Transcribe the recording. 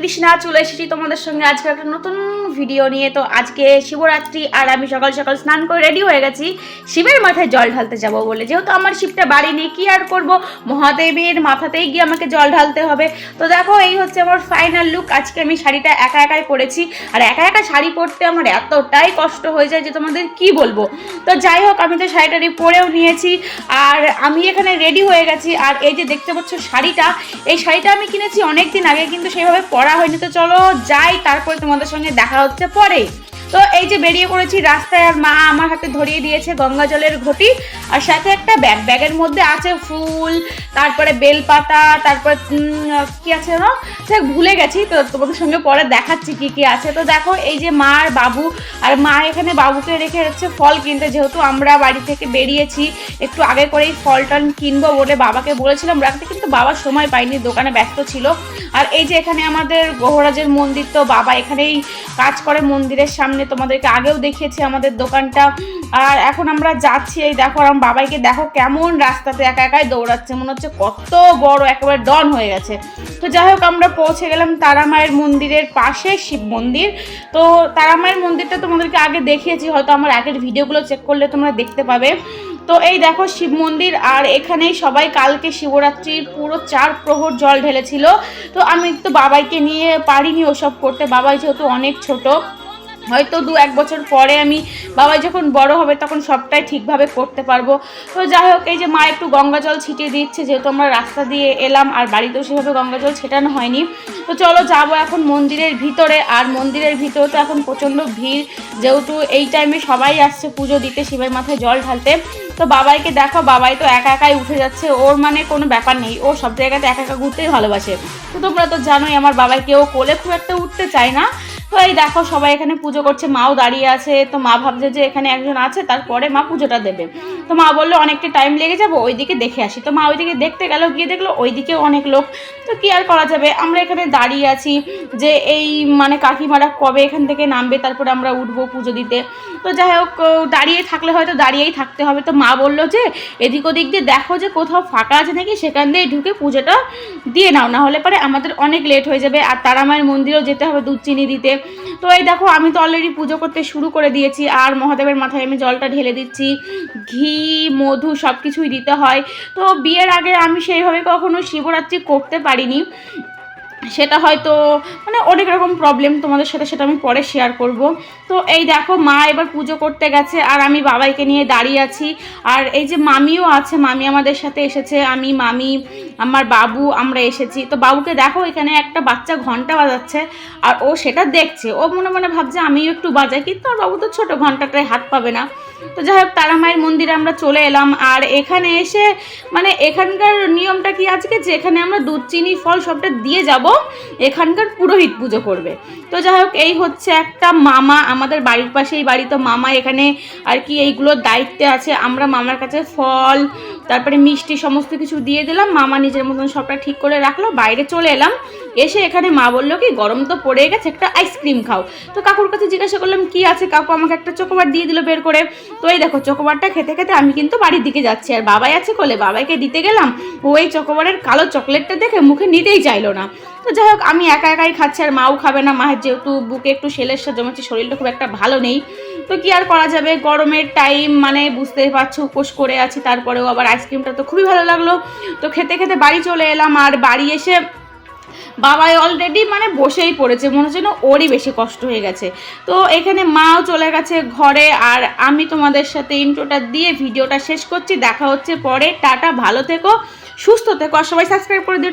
কৃষ্ণা চলে এসেছি তোমাদের সঙ্গে আজকে একটা নতুন ভিডিও নিয়ে। তো আজকে শিবরাত্রি আর আমি সকাল সকাল স্নান করে রেডি হয়ে গেছি। শিবের মাথায় জল ঢালতে যাব বলে। যেহেতু আমার শিবটা বাড়ি নেই, কি আর করব? মহাদেবের মাথাতেই গিয়ে আমাকে জল ঢালতে হবে। তো দেখো, এই হচ্ছে আমার ফাইনাল লুক আজকে আমি শাড়িটা একা একাই পরেছি। আর একা একা শাড়ি পরতে আমার এতটাই কষ্ট হয়ে যায় যে তোমাদের কি বলব? তো যাই হোক, আমি তো শাড়িটারি পরেও নিয়েছি। আর আমি এখানে রেডি হয়ে গেছি। আর এই যে দেখতে পাচ্ছ শাড়িটা, এই শাড়িটা আমি কিনেছি অনেক দিন আগে, কিন্তু সেইভাবে পরা হয়নি। তো চলো যাই, তারপরে তোমাদের সঙ্গে দেখা হচ্ছে পরে। তো এই যে বেরিয়ে পড়েছি রাস্তায়, আর মা আমার হাতে ধরিয়ে দিয়েছে গঙ্গা জলের ঘটি, আর সাথে একটা ব্যাগ। ব্যাগের মধ্যে আছে ফুল, তারপরে বেলপাতা, তারপর কি আছে না? সে ভুলে গেছি, তো তোমাদের সঙ্গে পরে দেখাচ্ছি কি কি আছে। তো দেখো, এই যে মা আর বাবু, আর মা এখানে বাবুকে রেখে যাচ্ছে ফল কিনতে। যেহেতু আমরা বাড়ি থেকে বেরিয়েছি, একটু আগে করেই ফল টল কিনবো বলে বাবাকে বলেছিলাম রাখতে, কিন্তু বাবার সময় পাইনি দোকানে ব্যস্ত ছিল। আর এই যে এখানে আমাদের গহরাজের মন্দির, তো বাবা এখানেই কাজ করে মন্দিরের সামনে। তোমাদেরকে আগেও দেখিয়েছি আমাদের দোকানটা। আর এখন আমরা যাচ্ছি, এই দেখো আমার বাবাইকে দেখো কেমন রাস্তাতে একা একাই দৌড়াচ্ছে। মনে হচ্ছে কত বড় একেবারে ডন হয়ে গেছে। তো যাই হোক, আমরা পৌঁছে গেলাম তারামায়ের মন্দিরের পাশে শিব মন্দির। তো তারামায়ের মন্দিরটা তোমাদেরকে আগে দেখিয়েছি, হয়তো আমার আগের ভিডিওগুলো চেক করলে তোমরা দেখতে পাবে। তো এই দেখো শিব মন্দির, আর এখানেই সবাই কালকে শিবরাত্রির পুরো চার প্রহর জল ঢেলেছিল। তো আমি তো বাবাইকে নিয়ে পারিনি ওসব করতে। বাবাই যেহেতু অনেক ছোট হয়তো দু এক বছর পরে আমি বাবা যখন বড় হবে তখন সবটাই ঠিকভাবে করতে পারব। তো যাই হোক, এই যে মা একটু গঙ্গা জল ছিটিয়ে দিচ্ছে, যেহেতু আমরা রাস্তা দিয়ে এলাম আর বাড়িতেও সেভাবে গঙ্গা জল ছেটানো হয়নি। তো চলো যাব এখন মন্দিরের ভিতরে, আর মন্দিরের ভিতরে তো এখন প্রচণ্ড ভিড়। যেহেতু এই টাইমে সবাই আসছে পুজো দিতে, শিবের মাথায় জল ঢালতে। তো বাবাইকে দেখো, বাবাই তো একা একাই উঠে যাচ্ছে। ওর মানে কোনো ব্যাপার নেই, ও সব জায়গাতে একা একা ঘুরতেই ভালোবাসে। তো তোমরা তো জানোই, আমার বাবাইকে ও কোলে খুব একটা উঠতে চায় না। তো এই দেখো, সবাই এখানে পুজো করছে। মাও দাঁড়িয়ে আছে। তো মা ভাবছে যে এখানে একজন আছে, তারপরে মা পুজোটা দেবে। তো মা বলল, অনেকটা টাইম লেগে যাব, ওইদিকে দেখে আসি। তো মা ওইদিকে দেখতে গেল, গিয়ে দেখল, ওইদিকেও অনেক লোক। তো কি আর করা যাবে? আমরা এখানে দাঁড়িয়ে আছি যে এই মানে কাকিমারা কবে এখান থেকে নামবে, তারপরে আমরা উঠবো পুজো দিতে। তো যাই হোক দাঁড়িয়ে থাকলে হয়তো দাঁড়িয়েই থাকতে হবে। তো মা বলল যে, এদিক ওদিক দিয়ে দেখো যে কোথাও ফাঁকা আছে নাকি, সেখান দিয়ে ঢুকে পুজোটা দিয়ে নাও। না হলে পরে আমাদের অনেক লেট হয়ে যাবে। আর তারা মায়ের মন্দিরেও যেতে হবে দুধ চিনি দিতে। তো এই দেখো, আমি তো অলরেডি পুজো করতে শুরু করে দিয়েছি, আর মহাদেবের মাথায় আমি জলটা ঢেলে দিচ্ছি। ঘি, মধু সব কিছুই দিতে হয়। তো বিয়ের আগে আমি সেইভাবে কখনো শিবরাত্রি করতে পারিনি। সেটা হয়তো মানে অনেক রকম প্রবলেম তোমাদের সাথে সেটা আমি পরে শেয়ার করব। তো এই দেখো মা এবার পুজো করতে গেছে আর আমি বাবাইকে নিয়ে দাঁড়িয়ে আছি। আর এই যে মামিও আছে, মামি আমাদের সাথে এসেছে, আমি, মামি, আমার বাবু, আমরা এসেছি। তো বাবুকে দেখো এখানে একটা বাচ্চা ঘণ্টা বাজাচ্ছে আর ও সেটা দেখছে। ও মনে মনে ভাবছে আমিও একটু বাজাই, কিন্তু আর বাবু তো ছোটো, ঘন্টাটায় হাত পাবে না। তো যাই হোক, তারা মায়ের মন্দিরে আমরা চলে এলাম। আর এখানে এসে মানে এখানকার নিয়মটা কি আজকে? যে এখানে আমরা দুধ, চিনি, ফল সবটা দিয়ে যাব, এখানকার পুরোহিত পুজো করবে। তো যাই হোক, এই হচ্ছে একটা মামা, আমাদের বাড়ির পাশেই বাড়ি। তো মামা এখানে আর কি এইগুলোর দায়িত্বে আছে। আমরা মামার কাছে ফল তারপরে মিষ্টি সমস্ত কিছু দিয়ে দিলাম। মামা নিজের মতন সবটা ঠিক করে রাখল। বাইরে চলে এলাম। এসে এখানে মা বলল কি, গরম তো পড়ে গেছে, একটা আইসক্রিম খাও। তো কাকুর কাছে জিজ্ঞাসা করলাম, কি আছে? কাকু আমাকে একটা চকোবার দিয়ে দিল বের করে। তো এই দেখো চকোবারটা খেতে খেতে আমি কিন্তু বাড়ির দিকে যাচ্ছি। আর বাবাই আছে কোলে, বাবাইকে দিতে গেলাম। ওই চকোবারের কালো চকলেটটা দেখে মুখে নিতেই চাইলো না। তো যাই হোক, আমি একা একাই খাচ্ছি, আর মাও খাবে না। মায়ের যেহেতু বুকে একটু সেলের জমেছে শরীরটা খুব একটা ভালো নেই। তো কি আর করা যাবে? গরমের টাইম মানে বুঝতেই পারছ, উপোস করে আছি, তারপরেও আবার আইসক্রিমটা তো খুবই ভালো লাগল। তো খেতে খেতে বাড়ি চলে এলাম, আর বাড়ি এসে বাবাই অলরেডি মানে বসেই পড়েছে, মনে হচ্ছে না ওরই বেশি কষ্ট হয়ে গেছে। তো এখানে মাও চলে গেছে ঘরে, আর আমি তোমাদের সাথে ইন্ট্রোটা দিয়ে ভিডিওটা শেষ করছি। দেখা হচ্ছে পরে। টাটা, ভালো থেকো, সুস্থ থেকো, আর সবাই সাবস্ক্রাইব করে দিও।